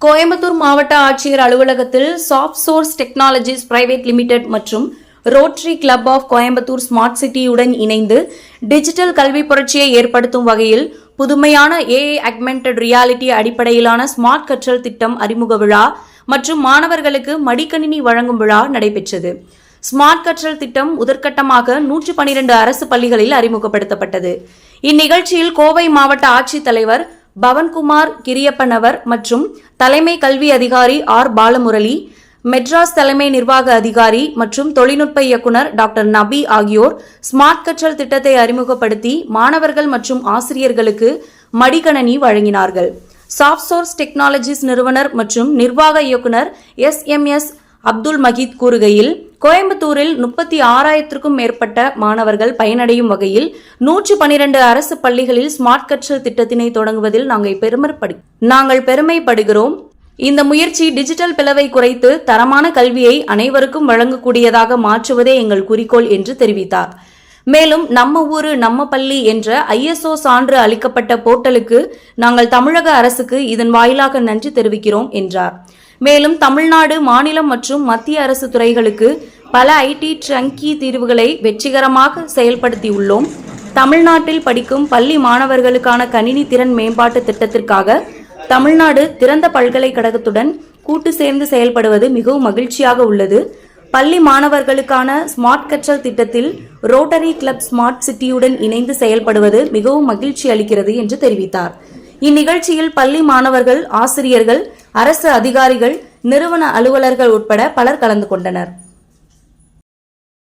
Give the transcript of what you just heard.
கோயம்புத்தூர் மாவட்ட ஆட்சியர் அலுவலகத்தில் soft source technologies private limited மற்றும் rotary club of Coimbatore smart சிட்டியுடன் இணைந்து டிஜிட்டல் கல்வி புரட்சியை ஏற்படுத்தும் வகையில் புதுமையான ஏஐ அக்மெண்டட் ரியாலிட்டி அடிப்படையிலான ஸ்மார்ட் கற்றல் திட்டம் அறிமுக விழா மற்றும் மாணவர்களுக்கு மடிக்கணினி வழங்கும் விழா நடைபெற்றது. ஸ்மார்ட் கற்றல் திட்டம் முதற்கட்டமாக நூற்று பனிரெண்டு அரசு பள்ளிகளில் அறிமுகப்படுத்தப்பட்டது. இந்நிகழ்ச்சியில் கோவை மாவட்ட ஆட்சித்தலைவர் பவன்குமார் கிரியப்பனவர் மற்றும் தலைமை கல்வி அதிகாரி ஆர். பாலமுரளி மெட்ராஸ் தலைமை நிர்வாக அதிகாரி மற்றும் தொழில்நுட்ப இயக்குனர் டாக்டர் நபி ஆகியோர் ஸ்மார்ட் கற்றல் திட்டத்தை அறிமுகப்படுத்தி மாணவர்கள் மற்றும் ஆசிரியர்களுக்கு மடிக்கணனி வழங்கினார்கள். சாஃப்ட் சோர்ஸ் டெக்னாலஜிஸ் நிறுவனர் மற்றும் நிர்வாக இயக்குனர் S. M. S. Abdul Maheed கூறுகையில் கோயம்புத்தூரில் முப்பத்தி ஆறாயிரத்திற்கும் மேற்பட்ட மாணவர்கள் பயனடையும் வகையில் நூற்றி பனிரெண்டு அரசு பள்ளிகளில் ஸ்மார்ட் கற்றல் திட்டத்தினை தொடங்குவதில் நாங்கள் பெருமைப்படு நாங்கள் பெருமைப்படுகிறோம். இந்த முயற்சி டிஜிட்டல் பிளவை குறைத்து தரமான கல்வியை அனைவருக்கும் வழங்கக்கூடியதாக மாற்றுவதே எங்கள் குறிக்கோள் என்று தெரிவித்தார். மேலும் நம்ம ஊரு நம்ம பள்ளி என்ற ஐஎஸ்ஓ சான்று அளிக்கப்பட்ட போர்ட்டலுக்கு நாங்கள் தமிழக அரசுக்கு இதன் வாயிலாக நன்றி தெரிவிக்கிறோம் என்றார். மேலும் தமிழ்நாடு மாநிலம் மற்றும் மத்திய அரசு துறைகளுக்கு பல ஐடி ட்ரங்கி தீர்வுகளை வெற்றிகரமாக செயல்படுத்தியுள்ளோம். தமிழ்நாட்டில் படிக்கும் பள்ளி மாணவர்களுக்கான கணினி திறன் மேம்பாட்டு திட்டத்திற்காக தமிழ்நாடு திறந்த பல்கலைக்கழகத்துடன் கூட்டு சேர்ந்து செயல்படுவது மிகவும் மகிழ்ச்சியாக உள்ளது. பள்ளி மாணவர்களுக்கான ஸ்மார்ட் கற்றல் திட்டத்தில் ரோட்டரி கிளப் ஸ்மார்ட் சிட்டியுடன் இணைந்து செயல்படுவது மிகவும் மகிழ்ச்சி அளிக்கிறது என்று தெரிவித்தார். இந்நிகழ்ச்சியில் பள்ளி மாணவர்கள் ஆசிரியர்கள் அரசு அதிகாரிகள் நிறுவன அலுவலர்கள் உட்பட பலர் கலந்து கொண்டனர்.